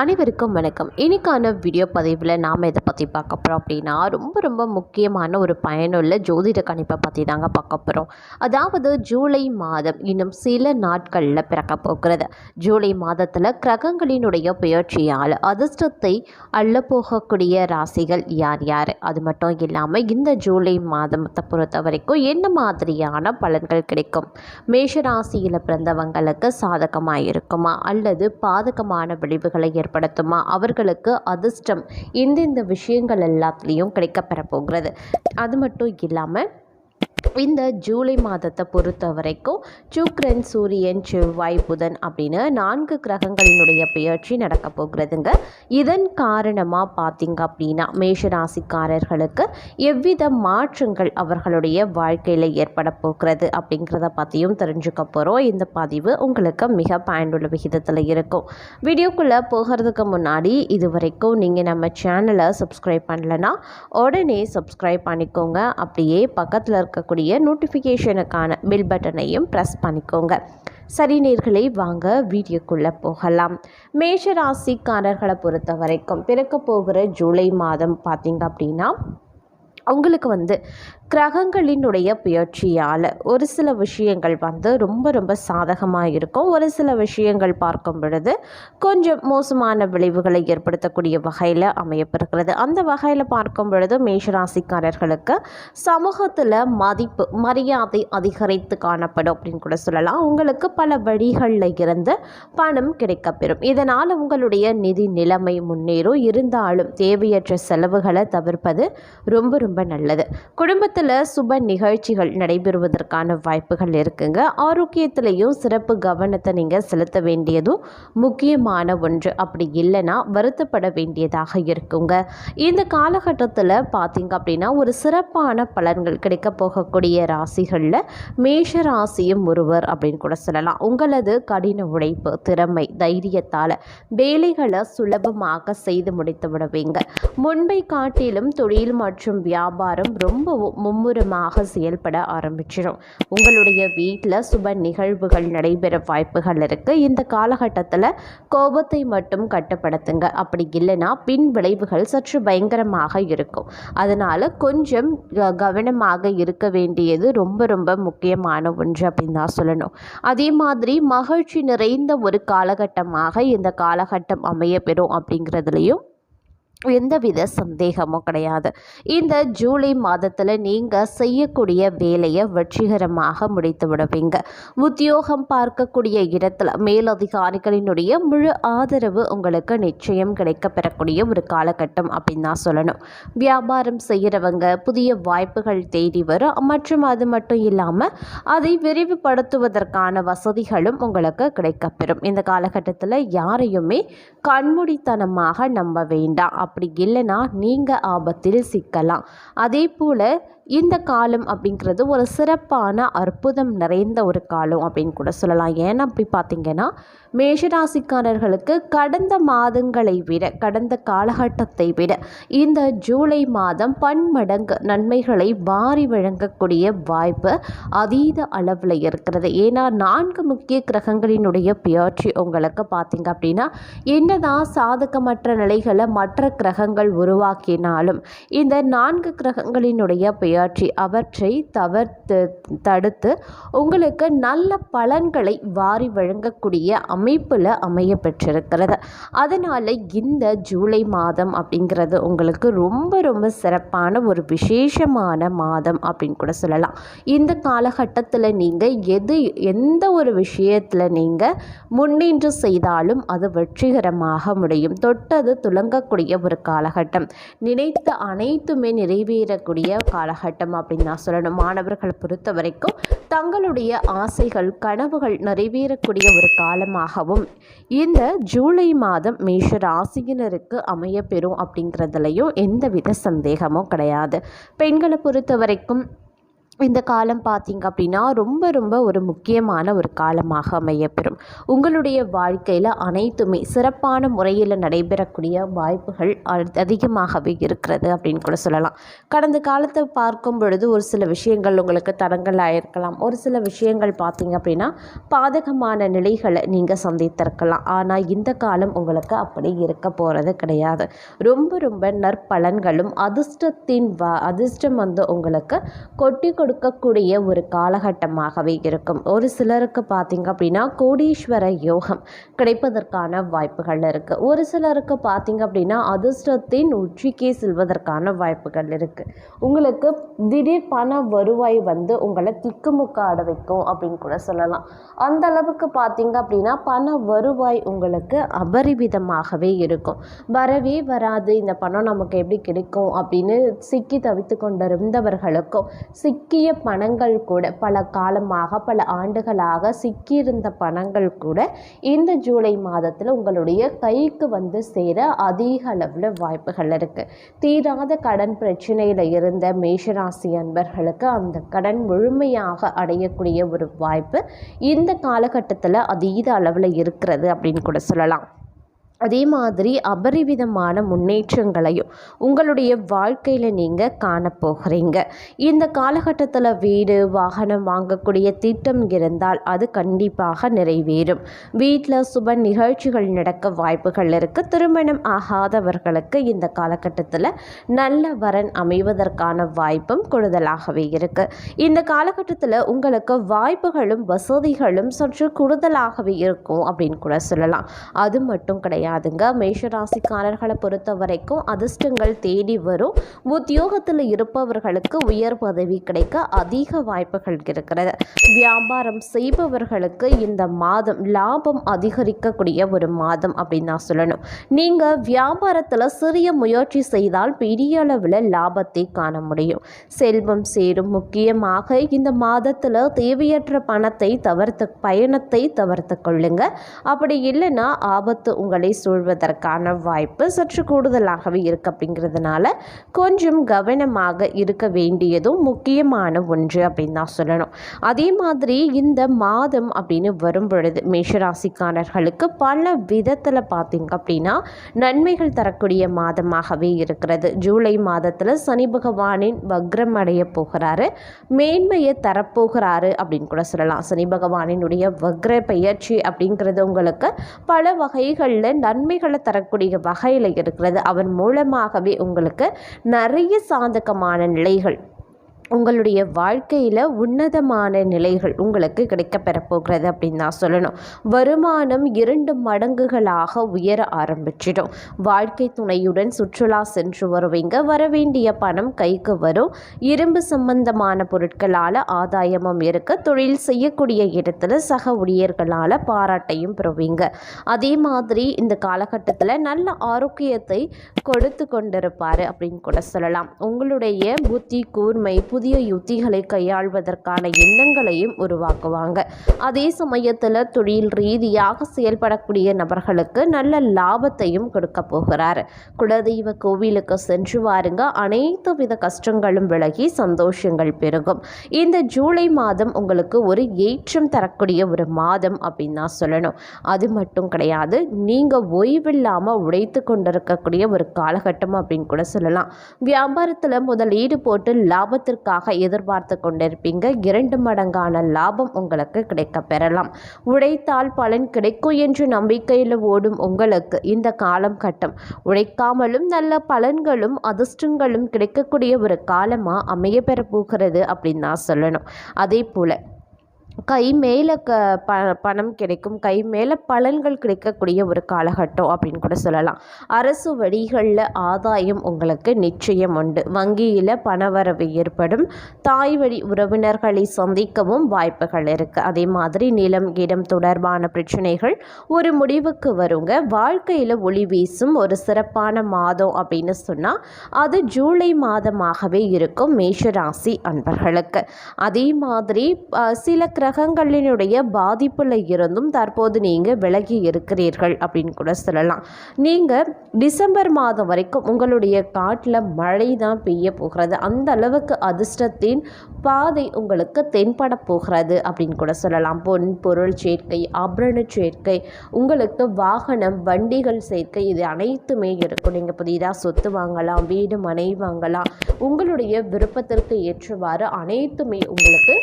அனைவருக்கும் வணக்கம். இன்னைக்கான வீடியோ பதிவில் நாம் இதை பற்றி பார்க்க போகிறோம் அப்படின்னா ரொம்ப ரொம்ப முக்கியமான ஒரு பயனுள்ள ஜோதிட கணிப்பை பற்றி தாங்க பார்க்க போகிறோம் அதாவது ஜூலை மாதம் இன்னும் சில நாட்களில் பிறக்க போகிறது. ஜூலை மாதத்தில் கிரகங்களினுடைய பயிற்சியால் அதிர்ஷ்டத்தை அள்ளப்போகக்கூடிய ராசிகள் யார் யார்? அது மட்டும் இல்லாமல் இந்த ஜூலை மாதத்தை பொறுத்த வரைக்கும் என்ன மாதிரியான பலன்கள் கிடைக்கும்? மேஷ ராசியில் பிறந்தவங்களுக்கு சாதகமாக இருக்குமா அல்லது பாதகமான விளைவுகளை ஏற்படுத்துமா? அவர்களுக்கு அதிர்ஷ்டம். இந்தந்த விஷயங்கள் எல்லாத்துலேயும் கிடைக்கப்பெற போகிறது. அது மட்டும் இல்லாமல் இந்த ஜூலை மாதத்தை பொறுத்த வரைக்கும் சுக்ரன் சூரியன் செவ்வாய் புதன் அப்படின்னு நான்கு கிரகங்களினுடைய பெயர்ச்சி நடக்க போகிறதுங்க. இதன் காரணமாக பார்த்தீங்க அப்படின்னா மேஷராசிக்காரர்களுக்கு எவ்வித மாற்றங்கள் அவர்களுடைய வாழ்க்கையில் ஏற்பட போகிறது அப்படிங்கிறத பற்றியும் தெரிஞ்சுக்க போகிறோம் இந்த பதிவு உங்களுக்கு மிக பயனுள்ள விகிதத்தில் இருக்கும். வீடியோக்குள்ளே போகிறதுக்கு முன்னாடி இது வரைக்கும் நீங்கள் நம்ம சேனலை சப்ஸ்கிரைப் பண்ணலன்னா உடனே சப்ஸ்கிரைப் பண்ணிக்கோங்க. அப்படியே பக்கத்தில் இருக்க இருக்கக்கூடிய நோட்டிஃபிகேஷனுக்கான பில் பட்டனையும் ப்ரெஸ் பண்ணிக்கோங்க. சரி நேர்களை வாங்க வீடியோக்குள்ளே போகலாம். மேஷ ராசிக்காரர்களை பொறுத்த வரைக்கும் பிறக்க போகிற ஜூலை மாதம் பார்த்தீங்க அப்படின்னா அவங்களுக்கு வந்து கிரகங்களினுடைய பெயர்ச்சியால் ஒரு சில விஷயங்கள் வந்து ரொம்ப ரொம்ப சாதகமாக இருக்கும். ஒரு சில விஷயங்கள் பார்க்கும் பொழுது கொஞ்சம் மோசமான விளைவுகளை ஏற்படுத்தக்கூடிய வகையில் அமையப்பெறுகிறது. அந்த வகையில் பார்க்கும் பொழுது மேஷராசிக்காரர்களுக்கு சமூகத்தில் மதிப்பு மரியாதை அதிகரித்து காணப்படும் அப்படின்னு கூட சொல்லலாம். உங்களுக்கு பல வழிகளில் இருந்து பணம் கிடைக்கப்பெறும். இதனால் உங்களுடைய நிதி நிலைமை முன்னேறும். இருந்தாலும் தேவையற்ற செலவுகளை தவிர்ப்பது ரொம்ப ரொம்ப நல்லது. குடும்பத்தில் சுப நிகழ்ச்சிகள் நடைபெறுவதற்கான வாய்ப்புகள் இருக்குங்க. ஆரோக்கியத்திலையும் சிறப்பு கவனத்தை நீங்கள் செலுத்த வேண்டியதும் முக்கியமான ஒன்று. அப்படி இல்லைன்னா வருத்தப்பட வேண்டியதாக இருக்குங்க. இந்த காலகட்டத்தில் பார்த்தீங்க அப்படின்னா ஒரு சிறப்பான பலன்கள் கிடைக்க போகக்கூடிய ராசிகளில் மேஷ ராசியும் ஒருவர் அப்படின்னு கூட சொல்லலாம். உங்களது கடின உழைப்பு திறமை தைரியத்தால் வேலைகளை சுலபமாக செய்து முடித்து விடுவீங்க. முன்பை காட்டிலும் தொழில் மற்றும் வியாபாரம் ரொம்பவும் மும்முரமாக செயல்பட ஆரம்பிச்சிடும் உங்களுடைய வீட்டில் சுப நிகழ்வுகள் நடைபெற வாய்ப்புகள் இருக்குது இந்த காலகட்டத்தில் கோபத்தை மட்டும் கட்டுப்படுத்துங்க. அப்படி இல்லைன்னா பின் விளைவுகள் சற்று பயங்கரமாக இருக்கும். அதனால் கொஞ்சம் க- கவனமாக இருக்க வேண்டியது ரொம்ப ரொம்ப முக்கியமான ஒன்று அப்படின்னு தான் சொல்லணும். அதே மாதிரி மகிழ்ச்சி நிறைந்த ஒரு காலகட்டமாக இந்த காலகட்டம் அமைய பெறும் அப்படிங்கிறதுலையும் எந்தவித சந்தேகமும் கிடையாது. இந்த ஜூலை மாதத்தில் நீங்கள் செய்யக்கூடிய வேலையை வெற்றிகரமாக முடித்து விடுவீங்க. உத்தியோகம் பார்க்கக்கூடிய இடத்துல மேலதிகாரிகளினுடைய முழு ஆதரவு உங்களுக்கு நிச்சயம் கிடைக்க பெறக்கூடிய ஒரு காலகட்டம் அப்படின்னு தான் சொல்லணும். வியாபாரம் செய்கிறவங்க புதிய வாய்ப்புகள் தேடி வரும். மற்றும் அது மட்டும் இல்லாமல் அதை விரிவுபடுத்துவதற்கான வசதிகளும் உங்களுக்கு கிடைக்கப்பெறும். இந்த காலகட்டத்தில் யாரையுமே கண்மூடித்தனமாக நம்ப வேண்டாம். அப்படி இல்லைன்னா நீங்கள் ஆபத்தில் சிக்கலாம். அதே போல் இந்த காலம் அப்படிங்கிறது ஒரு சிறப்பான அற்புதம் நிறைந்த ஒரு காலம் அப்படின்னு கூட சொல்லலாம். ஏன்னா அப்படி பார்த்திங்கன்னா மேஷராசிக்காரர்களுக்கு கடந்த மாதங்களை விட கடந்த காலகட்டத்தை விட இந்த ஜூலை மாதம் பன்மடங்கு நன்மைகளை வாரி வழங்கக்கூடிய வாய்ப்பு அதீத அளவில் இருக்கிறது. ஏன்னா நான்கு முக்கிய கிரகங்களினுடைய பெயர்ச்சி உங்களுக்கு பார்த்திங்க அப்படின்னா என்னதான் சாதகமற்ற நிலைகளை மற்ற கிரகங்கள் உருவாக்கினாலும் இந்த நான்கு கிரகங்களினுடைய உரையாற்றி அவற்றை தவிர்த்து தடுத்து உங்களுக்கு நல்ல பலன்களை வாரி வழங்கக்கூடிய அமைப்பில் அமைய பெற்றிருக்கிறது. அதனால் இந்த ஜூலை மாதம் அப்படிங்கிறது உங்களுக்கு ரொம்ப ரொம்ப சிறப்பான ஒரு விசேஷமான மாதம் அப்படின்னு கூட சொல்லலாம். இந்த காலகட்டத்தில் நீங்கள் எது எந்த ஒரு விஷயத்தில் நீங்கள் முன்னின்று செய்தாலும் அது வெற்றிகரமாக முடியும். தொட்டது துலங்கக்கூடிய ஒரு காலகட்டம். நினைத்த அனைத்துமே நிறைவேறக்கூடிய காலகட்டம். அப்படின்னு நான் சொல்லணும். மாணவர்களை பொறுத்த வரைக்கும் தங்களுடைய ஆசைகள் கனவுகள் நிறைவேறக்கூடிய ஒரு காலமாகவும் இந்த ஜூலை மாதம் மேஷ ராசியினருக்கு அமையப்பெறும் அப்படிங்கிறதுலையும் எந்தவித சந்தேகமும் கிடையாது. பெண்களை பொறுத்த வரைக்கும் இந்த காலம் பார்த்தீங்க அப்படின்னா ரொம்ப ரொம்ப ஒரு முக்கியமான ஒரு காலமாக அமையப்பெறும். உங்களுடைய வாழ்க்கையில் அனைத்துமே சிறப்பான முறையில் நடைபெறக்கூடிய வாய்ப்புகள் அதிகமாகவே இருக்கிறது அப்படின்னு கூட சொல்லலாம். கடந்த காலத்தை பார்க்கும் பொழுது ஒரு சில விஷயங்கள் உங்களுக்கு தடங்களாக இருக்கலாம். ஒரு சில விஷயங்கள் பார்த்தீங்க அப்படின்னா பாதகமான நிலைகளை நீங்கள் சந்தித்திருக்கலாம். ஆனால் இந்த காலம் உங்களுக்கு அப்படி இருக்க போகிறது கிடையாது. ரொம்ப ரொம்ப நற்பலன்களும் அதிர்ஷ்டத்தின் வ அதிர்ஷ்டம் வந்து உங்களுக்கு கொட்டி கொடுக்கக்கூடிய ஒரு காலகட்டமாகவே இருக்கும். ஒரு சிலருக்கு பார்த்தீங்க அப்படின்னா கோடீஸ்வர யோகம் கிடைப்பதற்கான வாய்ப்புகள் இருக்குது ஒரு சிலருக்கு பார்த்தீங்க அப்படின்னா அதிர்ஷ்டத்தின் உச்சிக்கே செல்வதற்கான வாய்ப்புகள் இருக்குது உங்களுக்கு திடீர் பண வருவாய் வந்து உங்களை திக்குமுக்காட வைக்கும் அப்படின்னு கூட சொல்லலாம். அந்த அளவுக்கு பார்த்தீங்க அப்படின்னா பண வருவாய் உங்களுக்கு அபரிவிதமாகவே இருக்கும். வரவே வராது. இந்த பணம் நமக்கு எப்படி கிடைக்கும் அப்படின்னு சிக்கி தவித்து கொண்டிருந்தவர்களுக்கும் சிக்கி சிக்கிய பணங்கள் கூட பல காலமாக பல ஆண்டுகளாக சிக்கியிருந்த பணங்கள் கூட இந்த ஜூலை மாதத்தில் உங்களுடைய கைக்கு வந்து சேர அதிக அளவில் வாய்ப்புகள் இருக்குது தீராத கடன் பிரச்சனையில் இருந்த மேஷராசி அன்பர்களுக்கு அந்த கடன் முழுமையாக அடையக்கூடிய ஒரு வாய்ப்பு இந்த காலகட்டத்தில் அதீத அளவில் இருக்கிறது அப்படின்னு கூட சொல்லலாம். அதே மாதிரி அபரிவிதமான முன்னேற்றங்களையும் உங்களுடைய வாழ்க்கையில் நீங்கள் காணப்போகிறீங்க. இந்த காலகட்டத்தில் வீடு வாகனம் வாங்கக்கூடிய திட்டம் இருந்தால் அது கண்டிப்பாக நிறைவேறும். வீட்டில் சுப நிகழ்ச்சிகள் நடக்க வாய்ப்புகள் இருக்குது திருமணம் ஆகாதவர்களுக்கு இந்த காலகட்டத்தில் நல்ல வரன் அமைவதற்கான வாய்ப்பும் கூடுதலாகவே இருக்குது இந்த காலகட்டத்தில் உங்களுக்கு வாய்ப்புகளும் வசதிகளும் சற்று கூடுதலாகவே இருக்கும் அப்படின்னு கூட சொல்லலாம். அது மட்டும் கிடையாது. கிடையாதுங்க. மேஷராசிக்காரர்களை பொறுத்த வரைக்கும் அதிர்ஷ்டங்கள் தேடி வரும். உத்தியோகத்தில் இருப்பவர்களுக்கு உயர் பதவி கிடைக்க அதிக வாய்ப்புகள் இருக்கிறது. வியாபாரம் செய்பவர்களுக்கு இந்த மாதம் லாபம் அதிகரிக்கக்கூடிய ஒரு மாதம் அப்படின்னு நான் சொல்லணும். நீங்கள் வியாபாரத்தில் சிறிய முயற்சி செய்தால் பெரிய அளவில் லாபத்தை காண முடியும். செல்வம் சேரும் முக்கியமாக இந்த மாதத்தில் தேவையற்ற பணத்தை தவிர்த்து பயணத்தை தவிர்த்து கொள்ளுங்க. அப்படி இல்லைன்னா ஆபத்து உங்களை சூழ்வதற்கான வாய்ப்பு சற்று கூடுதலாகவே இருக்கு அப்படிங்கிறதுனால கொஞ்சம் கவனமாக இருக்க வேண்டியதும் முக்கியமான ஒன்று அப்படின்னு தான் சொல்லணும். அதே மாதிரி இந்த மாதம் அப்படின்னு வரும் பொழுது மேஷராசிக்காரர்களுக்கு பல விதத்தில் பார்த்தீங்க அப்படின்னா நன்மைகள் தரக்கூடிய மாதமாகவே இருக்கிறது. ஜூலை மாதத்தில் சனி பகவானின் வக்ரம் அடைய போகிறாரு மேன்மையை தரப்போகிறாரு அப்படின்னு கூட சொல்லலாம். சனி பகவானினுடைய வக்ர பயிற்சி அப்படிங்கிறது உங்களுக்கு பல வகைகளில் நன்மைகளை தரக்கூடிய வகையில் இருக்கிறது. அவன் மூலமாகவே உங்களுக்கு நிறைய சாதகமான நிலைகள் உங்களுடைய வாழ்க்கையில் உன்னதமான நிலைகள் உங்களுக்கு கிடைக்கப்பெற போகிறது அப்படின்னு தான் சொல்லணும். வருமானம் இரண்டு மடங்குகளாக உயர ஆரம்பிச்சிடும். வாழ்க்கை துணையுடன் சுற்றுலா சென்று வருவீங்க. வரவேண்டிய பணம் கைக்கு வரும். இரும்பு சம்பந்தமான பொருட்களால் ஆதாயமும் இருக்க. தொழில் செய்யக்கூடிய இடத்துல சக ஊழியர்களால் பாராட்டையும் பெறுவீங்க. அதே மாதிரி இந்த காலகட்டத்தில் நல்ல ஆரோக்கியத்தை கொடுத்து கொண்டிருப்பார் அப்படின்னு கூட சொல்லலாம். உங்களுடைய புத்தி கூர்மை புதிய யுத்திகளை கையாள்வதற்கான எண்ணங்களையும் உருவாக்குவாங்க. அதே சமயத்தில் தொழில் ரீதியாக செயல்படக்கூடிய நபர்களுக்கு நல்ல லாபத்தையும் கொடுக்க போகிறார். குலதெய்வ கோவிலுக்கு சென்று வாருங்க. அனைத்து வித கஷ்டங்களும் விலகி சந்தோஷங்கள் பெருகும். இந்த ஜூலை மாதம் உங்களுக்கு ஒரு ஏற்றம் தரக்கூடிய ஒரு மாதம் அப்படின்னு தான் சொல்லணும். அது மட்டும் கிடையாது நீங்கள் ஓய்வில்லாமல் உழைத்து கொண்டிருக்கக்கூடிய ஒரு காலகட்டம் அப்படின்னு கூட சொல்லலாம். வியாபாரத்தில் முதலீடு போட்டு லாபத்திற்கு லாபத்திற்காக எதிர்பார்த்து கொண்டிருப்பீங்க. இரண்டு மடங்கான லாபம் உங்களுக்கு கிடைக்க பெறலாம். உழைத்தால் பலன் கிடைக்கும் என்று நம்பிக்கையில் ஓடும் உங்களுக்கு இந்த காலம் கட்டம். உழைக்காமலும் நல்ல பலன்களும் அதிர்ஷ்டங்களும் கிடைக்கக்கூடிய ஒரு காலமாக அமைய பெற போகிறது அப்படின்னு தான் சொல்லணும். அதே போல் கை மேலே க ப பணம் கிடைக்கும். கை மேலே பலன்கள் கிடைக்கக்கூடிய ஒரு காலகட்டம் அப்படின்னு கூட சொல்லலாம். அரசு வழிகளில் ஆதாயம் உங்களுக்கு நிச்சயம் உண்டு. வங்கியில் பணவரவு ஏற்படும். தாய் வழி உறவினர்களை சந்திக்கவும் வாய்ப்புகள் இருக்குது அதே மாதிரி நிலம் இடம் தொடர்பான பிரச்சனைகள் ஒரு முடிவுக்கு வருங்க. வாழ்க்கையில் ஒளி வீசும் ஒரு சிறப்பான மாதம் அப்படின்னு சொன்னால் அது ஜூலை மாதமாகவே இருக்கும் மேஷராசி அன்பர்களுக்கு. அதே மாதிரி சில கிர கிரகங்களினுடைய பாதிப்பில் இருந்தும் தற்போது நீங்கள் விலகி இருக்கிறீர்கள் அப்படின்னு கூட சொல்லலாம். நீங்கள் டிசம்பர் மாதம் வரைக்கும் உங்களுடைய காட்டில் மழை தான் பெய்ய போகிறது. அந்த அளவுக்கு அதிர்ஷ்டத்தின் பாதை உங்களுக்கு தென்பட போகிறது அப்படின்னு கூட சொல்லலாம். பொன் பொருள் சேர்க்கை ஆபரண சேர்க்கை உங்களுக்கு வாகனம் வண்டிகள் சேர்க்கை இது அனைத்துமே இருக்கும். நீங்கள் புதிதாக சொத்து வாங்கலாம் வீடு மனை வாங்கலாம். உங்களுடைய விருப்பத்திற்கு ஏற்றவாறு அனைத்துமே உங்களுக்கு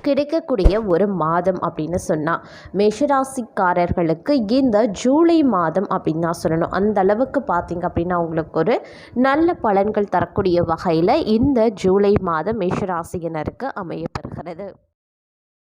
கிடைக்கக்கூடிய ஒரு மாதம் அப்படின்னு சொன்னால் மேஷராசிக்காரர்களுக்கு இந்த ஜூலை மாதம் அப்படின்னு தான் சொல்லணும். அந்த அளவுக்கு பார்த்தீங்க அப்படின்னா உங்களுக்கு ஒரு நல்ல பலன்கள் தரக்கூடிய வகையில் இந்த ஜூலை மாதம் மேஷராசியினருக்கு அமையப்பெறுகிறது